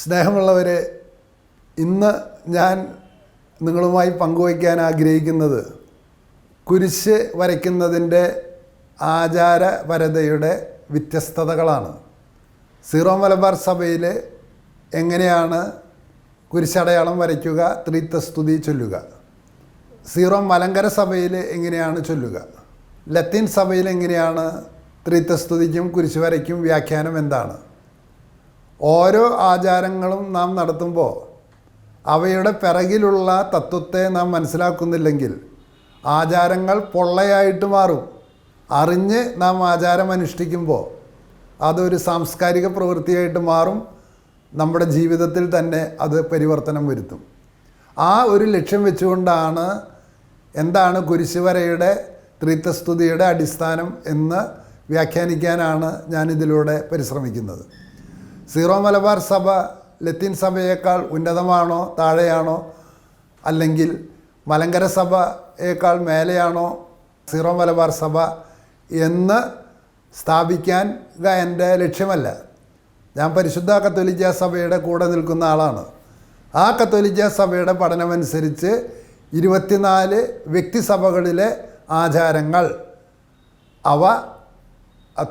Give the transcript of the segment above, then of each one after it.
സ്നേഹമുള്ളവരെ ഇന്ന് ഞാൻ നിങ്ങളുമായി പങ്കുവയ്ക്കാൻ ആഗ്രഹിക്കുന്നത് കുരിശ് വരയ്ക്കുന്നതിന്റെ ആചാരപരതയുടെ വ്യത്യസ്തതകളാണ്. സീറോ മലബാർ സഭയിൽ എങ്ങനെയാണ് കുരിശടയാളം വരയ്ക്കുക ത്രിത്വസ്തുതി ചൊല്ലുക? സീറോ മലങ്കര സഭയിൽ എങ്ങനെയാണ് ചൊല്ലുക? ലത്തീൻ സഭയിൽ എങ്ങനെയാണ് ത്രിത്വസ്തുതിക്കും കുരിശ് വരയ്ക്കും വ്യാഖ്യാനം എന്താണ്? ഓരോ ആചാരങ്ങളും നാം നടത്തുമ്പോൾ അവയുടെ പിറകിലുള്ള തത്വത്തെ നാം മനസ്സിലാക്കുന്നില്ലെങ്കിൽ ആചാരങ്ങൾ പൊള്ളയായിട്ട് മാറും. അറിഞ്ഞ് നാം ആചാരം അനുഷ്ഠിക്കുമ്പോൾ അതൊരു സാംസ്കാരിക പ്രവൃത്തിയായിട്ട് മാറും. നമ്മുടെ ജീവിതത്തിൽ തന്നെ അത് പരിവർത്തനം വരുത്തും. ആ ഒരു ലക്ഷ്യം വെച്ചുകൊണ്ടാണ് എന്താണ് കുരിശുവരയുടെ ത്രിത്വസ്തുതിയുടെ അടിസ്ഥാനം എന്ന് വ്യാഖ്യാനിക്കാനാണ് ഞാനിതിലൂടെ പരിശ്രമിക്കുന്നത്. സീറോ മലബാർ സഭ ലത്തീൻ സഭയേക്കാൾ ഉന്നതമാണോ താഴെയാണോ? അല്ലെങ്കിൽ മലങ്കര സഭയേക്കാൾ മേലെയാണോ സീറോ മലബാർ സഭ എന്ന് സ്ഥാപിക്കാൻ എന്റെ ലക്ഷ്യമല്ല. ഞാൻ പരിശുദ്ധ കത്തോലിക്ക സഭയുടെ കൂടെ നിൽക്കുന്ന ആളാണ്. ആ കത്തോലിക്ക സഭയുടെ പഠനമനുസരിച്ച് ഇരുപത്തിനാല് വ്യക്തിസഭകളിലെ ആചാരങ്ങൾ അവ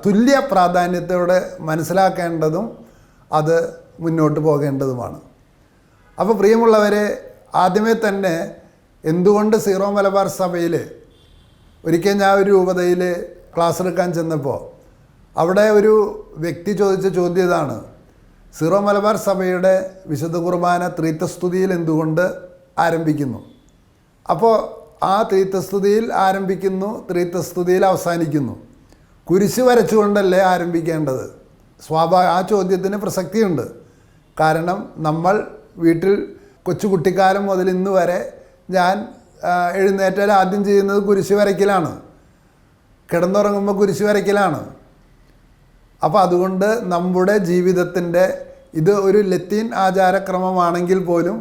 തുല്യ പ്രാധാന്യത്തോടെ മനസ്സിലാക്കേണ്ടതും അത് മുന്നോട്ട് പോകേണ്ടതുമാണ്. അപ്പോൾ പ്രിയമുള്ളവരെ ആദ്യമേ തന്നെ എന്തുകൊണ്ട് സീറോ മലബാർ സഭയിൽ ഒരിക്കൽ ഞാൻ ഒരു രൂപതയിൽ ക്ലാസ് എടുക്കാൻ ചെന്നപ്പോൾ അവിടെ ഒരു വ്യക്തി ചോദിച്ച ചോദ്യം ഇതാണ്. സീറോ മലബാർ സഭയുടെ വിശുദ്ധ കുർബാന ത്രീത്തസ്തുതിയിൽ എന്തുകൊണ്ട് ആരംഭിക്കുന്നു? അപ്പോൾ ആ ത്രീത്തസ്തുതിയിൽ ആരംഭിക്കുന്നു ത്രീത്തസ്തുതിയിൽ അവസാനിക്കുന്നു. കുരിശ് വരച്ചുകൊണ്ടല്ലേ ആരംഭിക്കേണ്ടത്? സ്വാഭാവിക ആ ചോദ്യത്തിന് പ്രസക്തിയുണ്ട്. കാരണം നമ്മൾ വീട്ടിൽ കൊച്ചു കുട്ടിക്കാലം മുതൽ ഇന്ന് വരെ ഞാൻ എഴുന്നേറ്റാൽ ആദ്യം ചെയ്യുന്നത് കുരിശ് വരയ്ക്കലാണ്. കിടന്നുറങ്ങുമ്പോൾ കുരിശ് വരയ്ക്കലാണ്. അപ്പോൾ അതുകൊണ്ട് നമ്മുടെ ജീവിതത്തിന്റെ ഇത് ഒരു ലത്തീൻ ആചാരക്രമമാണെങ്കിൽ പോലും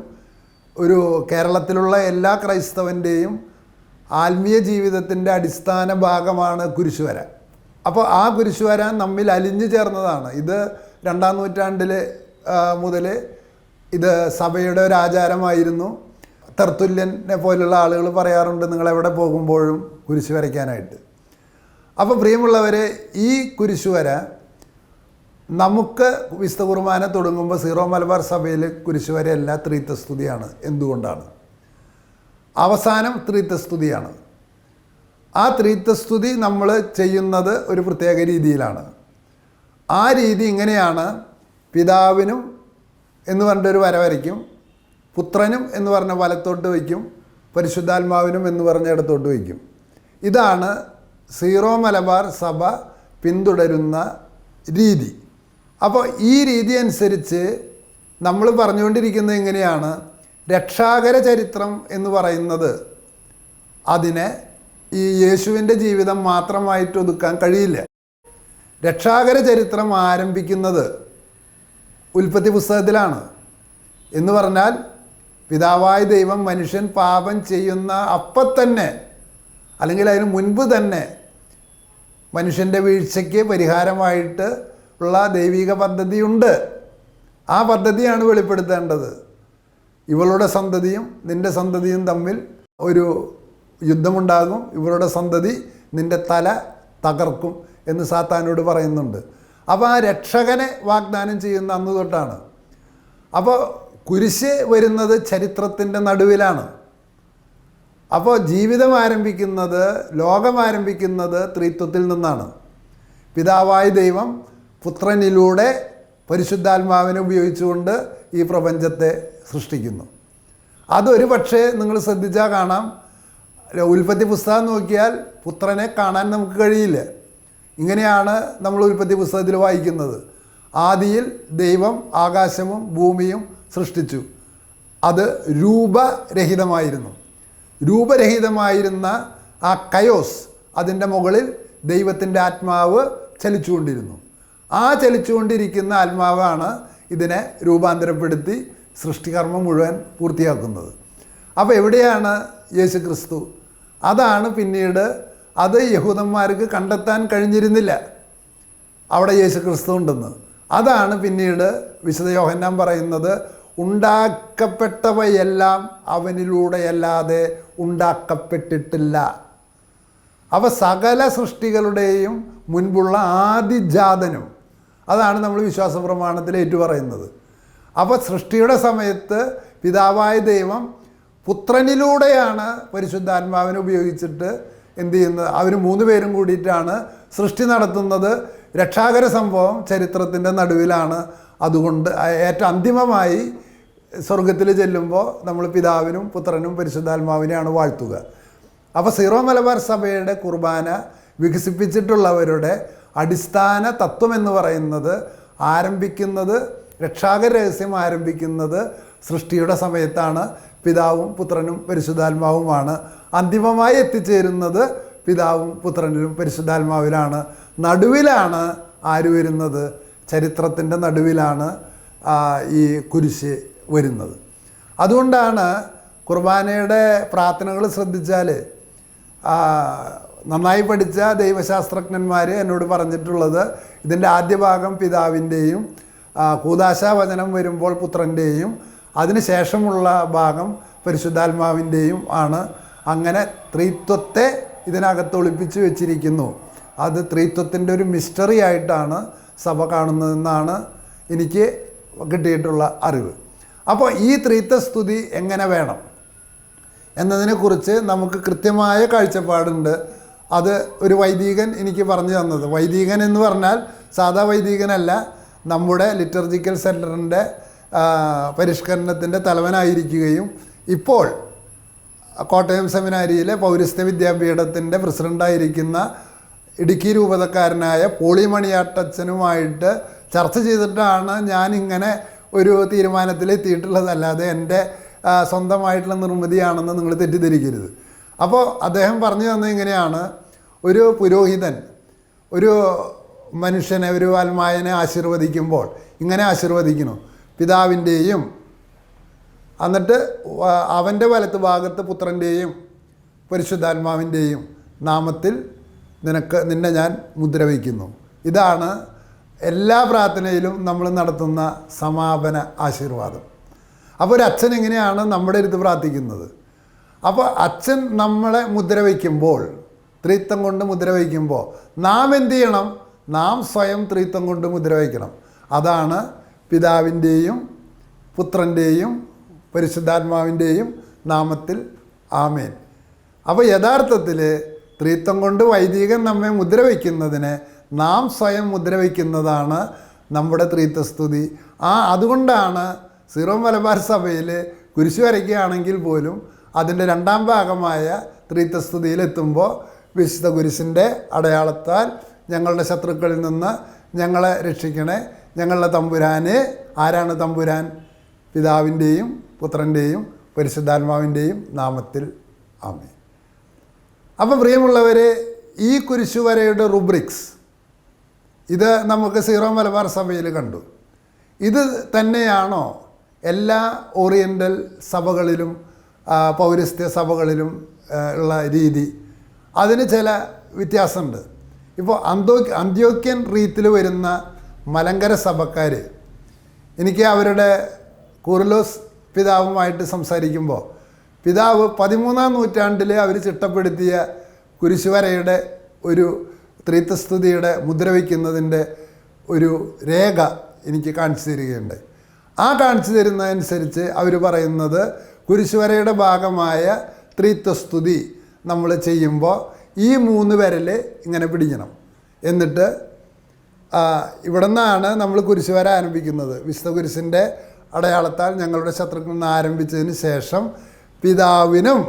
ഒരു കേരളത്തിലുള്ള എല്ലാ ക്രൈസ്തവന്റെയും ആത്മീയ ജീവിതത്തിന്റെ അടിസ്ഥാന ഭാഗമാണ് കുരിശുവര അപ്പോൾ ആ കുരിശുവര നമ്മിൽ അലിഞ്ഞു ചേർന്നതാണ്. ഇത് രണ്ടാം നൂറ്റാണ്ടിൽ മുതൽ ഇത് സഭയുടെ ഒരു ആചാരമായിരുന്നു. തർത്തുല്യനെ പോലുള്ള ആളുകൾ പറയാറുണ്ട് നിങ്ങൾ എവിടെ പോകുമ്പോഴും കുരിശു വരയ്ക്കാനായിട്ട് അപ്പോൾ പ്രിയമുള്ളവരെ ഈ കുരിശുവര നമുക്ക് വിശുദ്ധ കുർബാന തുടങ്ങുമ്പോൾ സീറോ മലബാർ സഭയിൽ കുരിശുവരയല്ല ത്രീത്തസ്തുതിയാണ് എന്തുകൊണ്ടാണ്? അവസാനം ത്രീത്വസ്തുതിയാണ്. ആ ത്രീത്വസ്തുതി നമ്മൾ ചെയ്യുന്നത് ഒരു പ്രത്യേക രീതിയിലാണ്. ആ രീതി ഇങ്ങനെയാണ് പിതാവിനും എന്ന് പറഞ്ഞിട്ടൊരു വര വരയ്ക്കും പുത്രനും എന്ന് പറഞ്ഞ വലത്തോട്ട് വയ്ക്കും പരിശുദ്ധാത്മാവിനും എന്ന് പറഞ്ഞ ഇടത്തോട്ട് വയ്ക്കും. ഇതാണ് സീറോ മലബാർ സഭ പിന്തുടരുന്ന രീതി. അപ്പോൾ ഈ രീതി അനുസരിച്ച് നമ്മൾ പറഞ്ഞുകൊണ്ടിരിക്കുന്നത് എങ്ങനെയാണ്? രക്ഷാകര ചരിത്രം എന്ന് പറയുന്നത് അതിനെ ഈ യേശുവിന്റെ ജീവിതം മാത്രമായിട്ട് ഒതുക്കാൻ കഴിയില്ല. രക്ഷാകര ചരിത്രം ആരംഭിക്കുന്നത് ഉൽപ്പത്തി പുസ്തകത്തിലാണ്. എന്ന് പറഞ്ഞാൽ പിതാവായ ദൈവം മനുഷ്യൻ പാപം ചെയ്യുന്ന അപ്പം തന്നെ അല്ലെങ്കിൽ അതിന് മുൻപ് തന്നെ മനുഷ്യന്റെ വീഴ്ചയ്ക്ക് പരിഹാരമായിട്ട് ഉള്ള ദൈവിക പദ്ധതിയുണ്ട്. ആ പദ്ധതിയാണ് വെളിപ്പെടുത്തേണ്ടത്. ഇവളുടെ സന്തതിയും നിന്റെ സന്തതിയും തമ്മിൽ ഒരു യുദ്ധമുണ്ടാകും ഇവരുടെ സന്തതി നിന്റെ തല തകർക്കും എന്ന് സാത്താനോട് പറയുന്നുണ്ട്. അപ്പോൾ ആ രക്ഷകനെ വാഗ്ദാനം ചെയ്യുന്ന അന്ന് തൊട്ടാണ്. അപ്പോൾ കുരിശ് വരുന്നത് ചരിത്രത്തിന്റെ നടുവിലാണ്. അപ്പോൾ ജീവിതം ആരംഭിക്കുന്നത് ലോകം ആരംഭിക്കുന്നത് ത്രിത്വത്തിൽ നിന്നാണ്. പിതാവായ ദൈവം പുത്രനിലൂടെ പരിശുദ്ധാത്മാവിനെ ഉപയോഗിച്ചുകൊണ്ട് ഈ പ്രപഞ്ചത്തെ സൃഷ്ടിക്കുന്നു. അതൊരു പക്ഷേ നിങ്ങൾ ശ്രദ്ധിച്ചാൽ കാണാം ഉൽപ്പത്തി പുസ്തകം നോക്കിയാൽ പുത്രനെ കാണാൻ നമുക്ക് കഴിയില്ല. ഇങ്ങനെയാണ് നമ്മൾ ഉൽപ്പത്തി പുസ്തകത്തിൽ വായിക്കുന്നത്. ആദിയിൽ ദൈവം ആകാശവും ഭൂമിയും സൃഷ്ടിച്ചു. അത് രൂപരഹിതമായിരുന്നു. രൂപരഹിതമായിരുന്ന ആ കയോസ് അതിന്റെ മുകളിൽ ദൈവത്തിന്റെ ആത്മാവ് ചലിച്ചുകൊണ്ടിരുന്നു. ആ ചലിച്ചുകൊണ്ടിരിക്കുന്ന ആത്മാവാണ് ഇതിനെ രൂപാന്തരപ്പെടുത്തി സൃഷ്ടികർമ്മം മുഴുവൻ പൂർത്തിയാക്കുന്നത്. അപ്പോൾ എവിടെയാണ് യേശു ക്രിസ്തു അതാണ് പിന്നീട് അത് യഹൂദന്മാർക്ക് കണ്ടെത്താൻ കഴിഞ്ഞിരുന്നില്ല. അവിടെ യേശു ക്രിസ്തു ഉണ്ടെന്ന്. അതാണ് പിന്നീട് വിശുദ്ധ യോഹന്നാൻ പറയുന്നത് ഉണ്ടാക്കപ്പെട്ടവയെല്ലാം അവനിലൂടെയല്ലാതെ ഉണ്ടാക്കപ്പെട്ടിട്ടില്ല. അവ സകല സൃഷ്ടികളുടെയും മുൻപുള്ള ആദിജാതനും. അതാണ് നമ്മൾ വിശ്വാസ പ്രമാണത്തിൽ ഏറ്റുപറയുന്നത്. അപ്പോൾ സൃഷ്ടിയുടെ സമയത്ത് പിതാവായ ദൈവം പുത്രനിലൂടെയാണ് പരിശുദ്ധാത്മാവിനെ ഉപയോഗിച്ചിട്ട് എന്ത് ചെയ്യുന്നത്? അവർ മൂന്ന് പേരും കൂടിയിട്ടാണ് സൃഷ്ടി നടത്തുന്നത്. രക്ഷാകര സംഭവം ചരിത്രത്തിന്റെ നടുവിലാണ്. അതുകൊണ്ട് ഏറ്റവും അന്തിമമായി സ്വർഗത്തിൽ ചെല്ലുമ്പോൾ നമ്മൾ പിതാവിനും പുത്രനും പരിശുദ്ധാത്മാവിനെയാണ് വാഴ്ത്തുക. അപ്പോൾ സീറോ മലബാർ സഭയുടെ കുർബാന വികസിപ്പിച്ചിട്ടുള്ളവരുടെ അടിസ്ഥാന തത്വം എന്ന് പറയുന്നത് ആരംഭിക്കുന്നത് രക്ഷാകര രഹസ്യം ആരംഭിക്കുന്നത് സൃഷ്ടിയുടെ സമയത്താണ്. പിതാവും പുത്രനും പരിശുദ്ധാത്മാവുമാണ്. അന്തിമമായി എത്തിച്ചേരുന്നത് പിതാവും പുത്രനിലും പരിശുദ്ധാത്മാവിലാണ്. നടുവിലാണ് ആര് വരുന്നത്? ചരിത്രത്തിന്റെ നടുവിലാണ് ഈ കുരിശ് വരുന്നത്. അതുകൊണ്ടാണ് കുർബാനയുടെ പ്രാർത്ഥനകൾ ശ്രദ്ധിച്ചാൽ നന്നായി പഠിച്ച ദൈവശാസ്ത്രജ്ഞന്മാർ എന്നോട് പറഞ്ഞിട്ടുള്ളത് ഇതിന്റെ ആദ്യ ഭാഗം പിതാവിന്റെയും കൂതാശാവചനം വരുമ്പോൾ പുത്രന്റെയും അതിനുശേഷമുള്ള ഭാഗം പരിശുദ്ധാത്മാവിന്റെയും ആണ്. അങ്ങനെ ത്രിത്വത്തെ ഇതിനകത്ത് ഒളിപ്പിച്ച് വെച്ചിരിക്കുന്നു. അത് ത്രിത്വത്തിന്റെ ഒരു മിസ്റ്ററി ആയിട്ടാണ് സഭ കാണുന്നതെന്നാണ് എനിക്ക് കിട്ടിയിട്ടുള്ള അറിവ്. അപ്പോൾ ഈ ത്രിത്വസ്തുതി എങ്ങനെ വേണം? എന്നതിനെക്കുറിച്ച് നമുക്ക് കൃത്യമായ കാഴ്ചപ്പാടുണ്ട്. അത് ഒരു വൈദികൻ എനിക്ക് പറഞ്ഞു തന്നത്. വൈദികൻ എന്ന് പറഞ്ഞാൽ സാധാ വൈദികനല്ല നമ്മുടെ ലിറ്റർജിക്കൽ സെന്ററിന്റെ പരിഷ്കരണത്തിന്റെ തലവനായിരിക്കുകയും ഇപ്പോൾ കോട്ടയം സെമിനാരിയിലെ പൗരസ്ത്യ വിദ്യാപീഠത്തിന്റെ പ്രസിഡന്റായിരിക്കുന്ന ഇടുക്കി രൂപതക്കാരനായ പോളിമണിയാട്ടച്ചനുമായിട്ട് ചർച്ച ചെയ്തിട്ടാണ് ഞാൻ ഇങ്ങനെ ഒരു തീരുമാനത്തിലെത്തിയിട്ടുള്ളതല്ലാതെ എന്റെ സ്വന്തമായിട്ടുള്ള നിർമ്മിതിയാണെന്ന് നിങ്ങൾ തെറ്റിദ്ധരിക്കരുത്. അപ്പോൾ അദ്ദേഹം പറഞ്ഞു തന്നത് ഇങ്ങനെയാണ്. ഒരു പുരോഹിതൻ ഒരു മനുഷ്യനെ ഒരു ആത്മാവിനെ ആശീർവദിക്കുമ്പോൾ ഇങ്ങനെ ആശീർവദിക്കുന്നു. പിതാവിന്റെയും എന്നിട്ട് അവന്റെ വലത്ത് ഭാഗത്ത് പുത്രന്റെയും പരിശുദ്ധാത്മാവിന്റെയും നാമത്തിൽ നിനക്ക് നിന്നെ ഞാൻ മുദ്ര വയ്ക്കുന്നു. ഇതാണ് എല്ലാ പ്രാർത്ഥനയിലും നമ്മൾ നടത്തുന്ന സമാപന ആശീർവാദം. അപ്പോൾ ഒരു അച്ഛൻ എങ്ങനെയാണ് നമ്മുടെ അടുത്ത് പ്രാർത്ഥിക്കുന്നത്? അപ്പോൾ അച്ഛൻ നമ്മളെ മുദ്ര വയ്ക്കുമ്പോൾ ത്രിത്വം കൊണ്ട് മുദ്ര വയ്ക്കുമ്പോൾ നാം എന്ത് ചെയ്യണം? നാം സ്വയം ത്രിത്വം കൊണ്ട് മുദ്ര വയ്ക്കണം. അതാണ് പിതാവിന്റെയും പുത്രന്റെയും പരിശുദ്ധാത്മാവിന്റെയും നാമത്തിൽ ആമേൻ. അപ്പോൾ യഥാർത്ഥത്തിൽ ത്രിത്വം കൊണ്ട് വൈദികൻ നമ്മെ മുദ്ര വയ്ക്കുന്നതിന് നാം സ്വയം മുദ്ര വയ്ക്കുന്നതാണ് നമ്മുടെ ത്രീത്വസ്തുതി. ആ അതുകൊണ്ടാണ് സീറോ മലബാർ സഭയിൽ കുരിശു വരയ്ക്കുകയാണെങ്കിൽ പോലും അതിന്റെ രണ്ടാം ഭാഗമായ ത്രീത്വസ്തുതിയിലെത്തുമ്പോൾ വിശുദ്ധ കുരിശിന്റെ അടയാളത്താൽ ഞങ്ങളുടെ ശത്രുക്കളിൽ നിന്ന് ഞങ്ങളെ രക്ഷിക്കണേ. ഞങ്ങളുടെ തമ്പുരാന് ആരാണ് തമ്പുരാൻ? പിതാവിന്റെയും പുത്രന്റെയും പരിശുദ്ധാത്മാവിന്റെയും നാമത്തിൽ ആമേ അപ്പം പ്രിയമുള്ളവരെ ഈ കുരിശുവരയുടെ റുബ്രിക്സ് ഇത് നമുക്ക് സീറോ മലബാർ സഭയിൽ കണ്ടു. ഇത് തന്നെയാണോ എല്ലാ ഓറിയന്റൽ സഭകളിലും പൗരസ്ത്യ സഭകളിലും ഉള്ള രീതി? അതിന് ചില വ്യത്യാസമുണ്ട്. ഇപ്പോൾ അന്തോ അന്ത്യോക്യൻ റീത്തിൽ വരുന്ന മലങ്കര സഭക്കാർ എനിക്ക് അവരുടെ കുർലോസ് പിതാവുമായിട്ട് സംസാരിക്കുമ്പോൾ പിതാവ് പതിമൂന്നാം നൂറ്റാണ്ടിൽ അവർ ചിട്ടപ്പെടുത്തിയ കുരിശുവരയുടെ ഒരു ത്രീത്തസ്തുതിയുടെ മുദ്ര വയ്ക്കുന്നതിന്റെ ഒരു രേഖ എനിക്ക് കാണിച്ചു തരികയുണ്ട്. ആ കാണിച്ചു തരുന്നതനുസരിച്ച് അവർ പറയുന്നത് കുരിശുവരയുടെ ഭാഗമായ ത്രീത്വസ്തുതി നമ്മൾ ചെയ്യുമ്പോൾ ഈ മൂന്ന് വിരൽ ഇങ്ങനെ പിടിക്കണം. എന്നിട്ട് ഇവിടെ നിന്നാണ് നമ്മൾ കുരിശുവര ആരംഭിക്കുന്നത്. വിശുദ്ധ കുരിശിന്റെ അടയാളത്താൽ ഞങ്ങളുടെ ശത്രുക്കളിൽ നിന്ന് ആരംഭിച്ചതിന് ശേഷം പിതാവിനും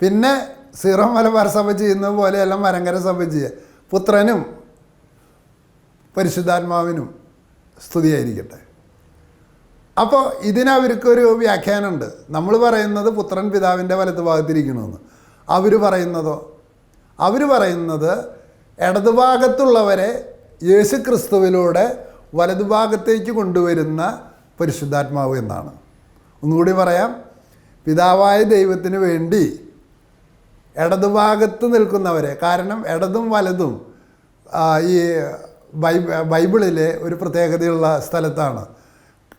പിന്നെ സീറോ മലബാർ സഭ ചെയ്യുന്നത് പോലെയല്ല മരങ്കര സഭ ചെയ്യുക. പുത്രനും പരിശുദ്ധാത്മാവിനും സ്തുതിയായിരിക്കട്ടെ. അപ്പോൾ ഇതിനവർക്കൊരു വ്യാഖ്യാനമുണ്ട്. നമ്മൾ പറയുന്നത് പുത്രൻ പിതാവിന്റെ വലത്ത് ഭാഗത്തിരിക്കണമെന്ന് അവർ പറയുന്നതോ? അവർ പറയുന്നത് ഇടതുഭാഗത്തുള്ളവരെ യേശു ക്രിസ്തുവിലൂടെ വലതുഭാഗത്തേക്ക് കൊണ്ടുവരുന്ന പരിശുദ്ധാത്മാവ് എന്നാണ്. ഒന്നുകൂടി പറയാം. പിതാവായ ദൈവത്തിന് വേണ്ടി ഇടതുഭാഗത്ത് നിൽക്കുന്നവരെ കാരണം ഇടതും വലതും ഈ ബൈ ബൈബിളിലെ ഒരു പ്രത്യേകതയുള്ള സ്ഥലത്താണ്.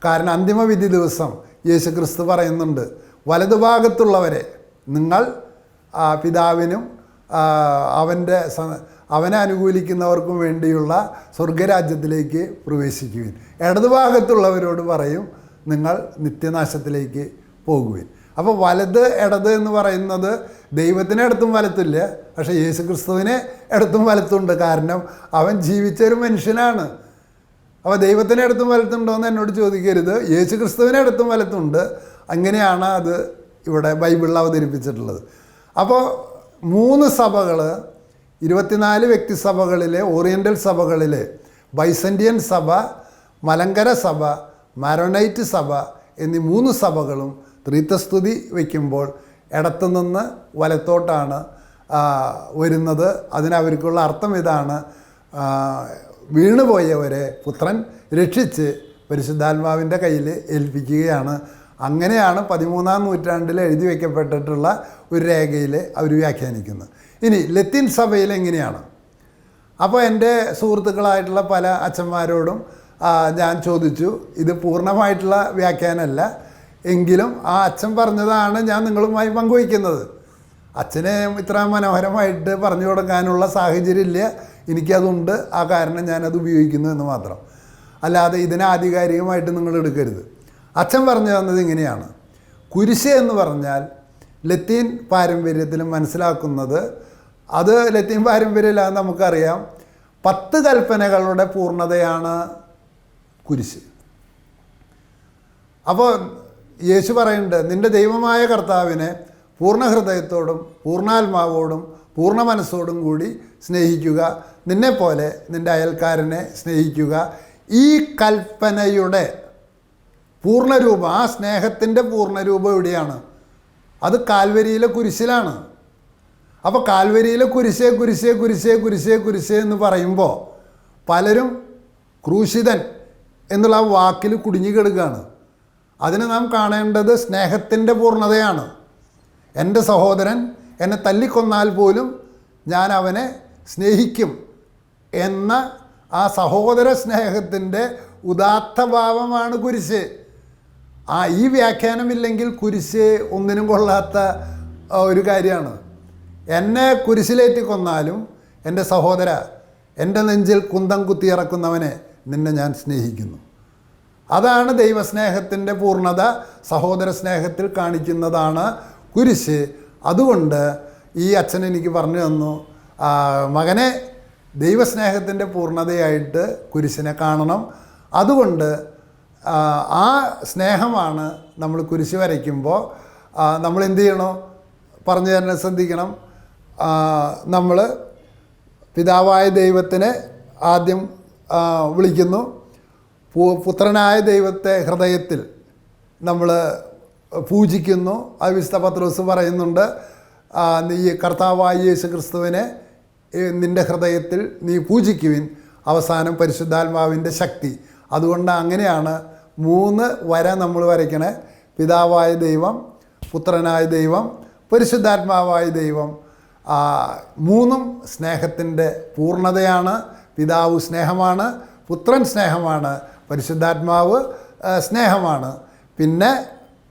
കാരണം അന്തിമവിധി ദിവസം യേശു ക്രിസ്തു പറയുന്നുണ്ട് വലതുഭാഗത്തുള്ളവരെ നിങ്ങൾ പിതാവിനും അവന്റെ അവനെ അനുകൂലിക്കുന്നവർക്കും വേണ്ടിയുള്ള സ്വർഗരാജ്യത്തിലേക്ക് പ്രവേശിക്കുവിൻ. ഇടതുഭാഗത്തുള്ളവരോട് പറയും നിങ്ങൾ നിത്യനാശത്തിലേക്ക് പോകുവിൻ. അപ്പോൾ വലത് ഇടത് എന്ന് പറയുന്നത് ദൈവത്തിന് ഇടത്തും വലത്തില്ല പക്ഷേ യേശു ക്രിസ്തുവിന് ഇടത്തും വലത്തുണ്ട്. കാരണം അവൻ ജീവിച്ച ഒരു മനുഷ്യനാണ്. അപ്പോൾ ദൈവത്തിന് ഇടത്തും വലത്തുണ്ടോ എന്ന് എന്നോട് ചോദിക്കരുത്. യേശു ക്രിസ്തുവിന് വലത്തുണ്ട്. അങ്ങനെയാണ് അത് ഇവിടെ ബൈബിളിൽ അവതരിപ്പിച്ചിട്ടുള്ളത്. അപ്പോൾ മൂന്ന് സഭകൾ ഇരുപത്തിനാല് വ്യക്തിസഭകളിലെ ഓറിയന്റൽ സഭകളിലെ ബൈസന്റിയൻ സഭ മലങ്കര സഭ മാരോണൈറ്റ് സഭ എന്നീ മൂന്ന് സഭകളും ത്രീത്തസ്തുതി വയ്ക്കുമ്പോൾ ഇടത്തുനിന്ന് വലത്തോട്ടാണ് വരുന്നത്. അതിനവർക്കുള്ള അർത്ഥം ഇതാണ് വീണുപോയവരെ പുത്രൻ രക്ഷിച്ച് പരിശുദ്ധാത്മാവിന്റെ കയ്യിൽ ഏൽപ്പിക്കുകയാണ്. അങ്ങനെയാണ് പതിമൂന്നാം നൂറ്റാണ്ടിൽ എഴുതി വയ്ക്കപ്പെട്ടിട്ടുള്ള ഒരു രേഖയിൽ അവർ വ്യാഖ്യാനിക്കുന്നത്. ഇനി ലത്തീൻ സഭയിൽ എങ്ങനെയാണ്? അപ്പോൾ എന്റെ സുഹൃത്തുക്കളായിട്ടുള്ള പല അച്ഛന്മാരോടും ഞാൻ ചോദിച്ചു ഇത് പൂർണമായിട്ടുള്ള വ്യാഖ്യാനമല്ല എങ്കിലും ആ അച്ഛൻ പറഞ്ഞതാണ് ഞാൻ നിങ്ങളുമായി പങ്കുവയ്ക്കുന്നത്. അച്ഛനെ ഇത്ര മനോഹരമായിട്ട് പറഞ്ഞു കൊടുക്കാനുള്ള സാഹചര്യമില്ല എനിക്കതുണ്ട് ആ കാരണം ഞാനത് ഉപയോഗിക്കുന്നു എന്ന് മാത്രം. അല്ലാതെ ഇതിനെ ആധികാരികമായിട്ട് നിങ്ങൾ എടുക്കരുത്. അച്ഛൻ പറഞ്ഞു തന്നത് ഇങ്ങനെയാണ്. കുരിശ് എന്ന് പറഞ്ഞാൽ ലത്തീൻ പാരമ്പര്യത്തിൽ മനസ്സിലാക്കുന്നത് അത് ലത്തീൻ പാരമ്പര്യമില്ലാതെ നമുക്കറിയാം. പത്ത് കൽപ്പനകളുടെ പൂർണതയാണ് കുരിശ്. അപ്പോൾ യേശു പറയുന്നുണ്ട് നിന്റെ ദൈവമായ കർത്താവിനെ പൂർണ ഹൃദയത്തോടും പൂർണാത്മാവോടും പൂർണ മനസ്സോടും കൂടി സ്നേഹിക്കുക. നിന്നെപ്പോലെ നിന്റെ അയൽക്കാരനെ സ്നേഹിക്കുക. ഈ കൽപ്പനയുടെ പൂർണരൂപം. ആ സ്നേഹത്തിന്റെ പൂർണരൂപം എവിടെയാണ്? അത് കാൽവരിയിലെ കുരിശിലാണ്. അപ്പോൾ കാൽവരിയിലെ കുരിശേ കുരിശേ കുരിശേ കുരിശേ കുരിശേ എന്ന് പറയുമ്പോൾ പലരും ക്രൂശിതൻ എന്നുള്ള ആ വാക്കിൽ കുടുങ്ങിക്കിടുകയാണ് അതിന് നാം കാണേണ്ടത് സ്നേഹത്തിന്റെ പൂർണതയാണ്. എന്റെ സഹോദരൻ എന്നെ തല്ലിക്കൊന്നാൽ പോലും ഞാൻ അവനെ സ്നേഹിക്കും എന്ന ആ സഹോദര സ്നേഹത്തിന്റെ ഉദാത്തഭാവമാണ് കുരിശ്. ആ ഈ വ്യാഖ്യാനമില്ലെങ്കിൽ കുരിശ് ഒന്നിനും കൊള്ളാത്ത ഒരു കാര്യമാണ്. എന്നെ കുരിശിലേറ്റി കൊന്നാലും എന്റെ സഹോദര എന്റെ നെഞ്ചിൽ കുന്തം കുത്തിയിറക്കുന്നവനെ നിന്നെ ഞാൻ സ്നേഹിക്കുന്നു. അതാണ് ദൈവസ്നേഹത്തിന്റെ പൂർണത സഹോദര സ്നേഹത്തിൽ കാണിക്കുന്നതാണ് കുരിശ്. അതുകൊണ്ട് ഈ അച്ഛൻ എനിക്ക് പറഞ്ഞു തന്നു മകനെ ദൈവസ്നേഹത്തിന്റെ പൂർണതയായിട്ട് കുരിശിനെ കാണണം. അതുകൊണ്ട് ആ, സ്നേഹമാണ് നമ്മൾ കുരിശ് വരയ്ക്കുമ്പോൾ നമ്മൾ എന്ത് ചെയ്യണോ പറഞ്ഞു തന്നെ ശ്രദ്ധിക്കണം. നമ്മൾ പിതാവായ ദൈവത്തിനെ ആദ്യം വിളിക്കുന്നു. പുത്രനായ ദൈവത്തെ ഹൃദയത്തിൽ നമ്മൾ പൂജിക്കുന്നു. അത് വിശുദ്ധ പത്രോസ് പറയുന്നുണ്ട് നീ കർത്താവായ യേശു ക്രിസ്തുവിനെ നിന്റെ ഹൃദയത്തിൽ നീ പൂജിക്കുവിൻ. അവസാനം പരിശുദ്ധാത്മാവിന്റെ ശക്തി. അതുകൊണ്ട് അങ്ങനെയാണ് മൂന്ന് വര നമ്മൾ വരയ്ക്കണേ. പിതാവായ ദൈവം പുത്രനായ ദൈവം പരിശുദ്ധാത്മാവായ ദൈവം. മൂന്നും സ്നേഹത്തിന്റെ പൂർണതയാണ് പിതാവ് സ്നേഹമാണ് പുത്രൻ സ്നേഹമാണ് പരിശുദ്ധാത്മാവ് സ്നേഹമാണ്. പിന്നെ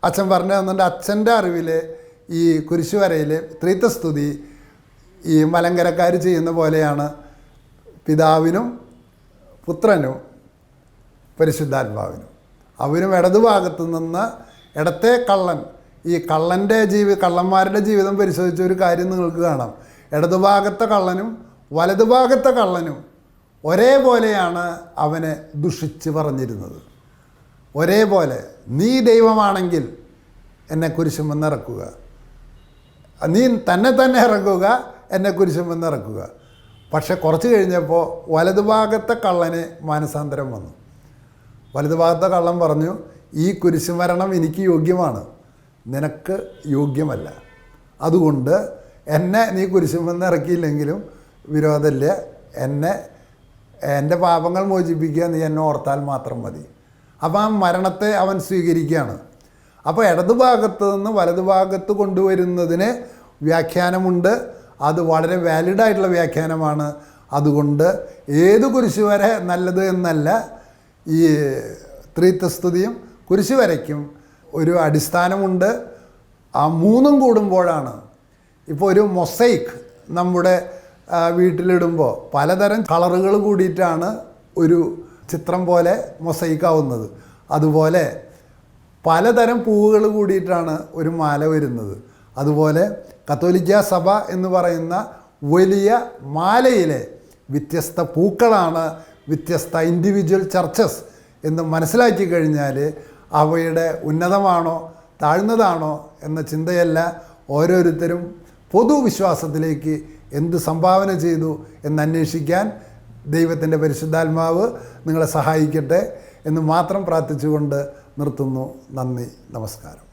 അച്ഛൻ പറഞ്ഞു തന്നിട്ട് അച്ഛന്റെ അറിവിൽ ഈ കുരിശുവരയിൽ ത്രീത്തസ്തുതി ഈ മലങ്കരക്കാർ ചെയ്യുന്ന പോലെയാണ്. പിതാവിനും പുത്രനും പരിശുദ്ധാത്മാവിനും. അവരും ഇടതുഭാഗത്ത് നിന്ന് ഇടത്തെ കള്ളൻ ഈ കള്ളന്റെ ജീവി കള്ളന്മാരുടെ ജീവിതം പരിശോധിച്ച ഒരു കാര്യം നിങ്ങൾക്ക് കാണാം. ഇടതുഭാഗത്തെ കള്ളനും വലതുഭാഗത്തെ കള്ളനും ഒരേപോലെയാണ് അവനെ ദുഷിച്ച് പറഞ്ഞിരുന്നത്. ഒരേപോലെ നീ ദൈവമാണെങ്കിൽ എന്നെ കുരിശുമെന്ന് ഇറക്കുക നീ തന്നെ തന്നെ ഇറക്കുക എന്നെ കുരിശുമെന്ന് ഇറക്കുക പക്ഷെ കുറച്ച് കഴിഞ്ഞപ്പോൾ വലതുഭാഗത്തെ കള്ളന് മാനസാന്തരം വന്നു. വലതുഭാഗത്തെ കള്ളം പറഞ്ഞു ഈ കുരിശുമരണം എനിക്ക് യോഗ്യമാണ്. നിനക്ക് യോഗ്യമല്ല. അതുകൊണ്ട് എന്നെ നീ കുരിശുമെന്ന് ഇറക്കിയില്ലെങ്കിലും വിരോധമില്ല. എന്നെ എന്റെ പാപങ്ങൾ മോചിപ്പിക്കുക നീ എന്നെ ഓർത്താൽ മാത്രം മതി. അപ്പോൾ ആ മരണത്തെ അവൻ സ്വീകരിക്കുകയാണ്. അപ്പോൾ ഇടതുഭാഗത്ത് നിന്ന് വലതുഭാഗത്ത് കൊണ്ടുവരുന്നതിന് വ്യാഖ്യാനമുണ്ട്. അത് വളരെ വാലിഡായിട്ടുള്ള വ്യാഖ്യാനമാണ്. അതുകൊണ്ട് ഏത് കുരിശ് വരെ നല്ലത് എന്നല്ല ഈ ത്രീത്വസ്തുതിയും കുരിശ് വരയ്ക്കും ഒരു അടിസ്ഥാനമുണ്ട്. ആ മൂന്നും കൂടുമ്പോഴാണ് ഇപ്പോൾ ഒരു മൊസൈക്ക് നമ്മുടെ വീട്ടിലിടുമ്പോൾ പലതരം കളറുകൾ കൂടിയിട്ടാണ് ഒരു ചിത്രം പോലെ മൊസൈക്ക് ആവുന്നത് അതുപോലെ പലതരം പൂവുകൾ കൂടിയിട്ടാണ് ഒരു മാല വരുന്നത്. അതുപോലെ കത്തോലിക്ക സഭ എന്ന് പറയുന്ന വലിയ മാലയിലെ വ്യത്യസ്ത പൂക്കളാണ് വ്യത്യസ്ത ഇൻഡിവിജ്വൽ ചർച്ചസ് എന്ന് മനസ്സിലാക്കി കഴിഞ്ഞാൽ അവയുടെ ഉന്നതമാണോ താഴ്ന്നതാണോ എന്ന ചിന്തയല്ല ഓരോരുത്തരും പൊതുവിശ്വാസത്തിലേക്ക് എന്ത് സംഭാവന ചെയ്തു എന്ന് അന്വേഷിക്കാൻ ദൈവത്തിന്റെ പരിശുദ്ധാത്മാവ് നിങ്ങളെ സഹായിക്കട്ടെ എന്ന് മാത്രം പ്രാർത്ഥിച്ചുകൊണ്ട് നിർത്തുന്നു. നന്ദി. നമസ്കാരം.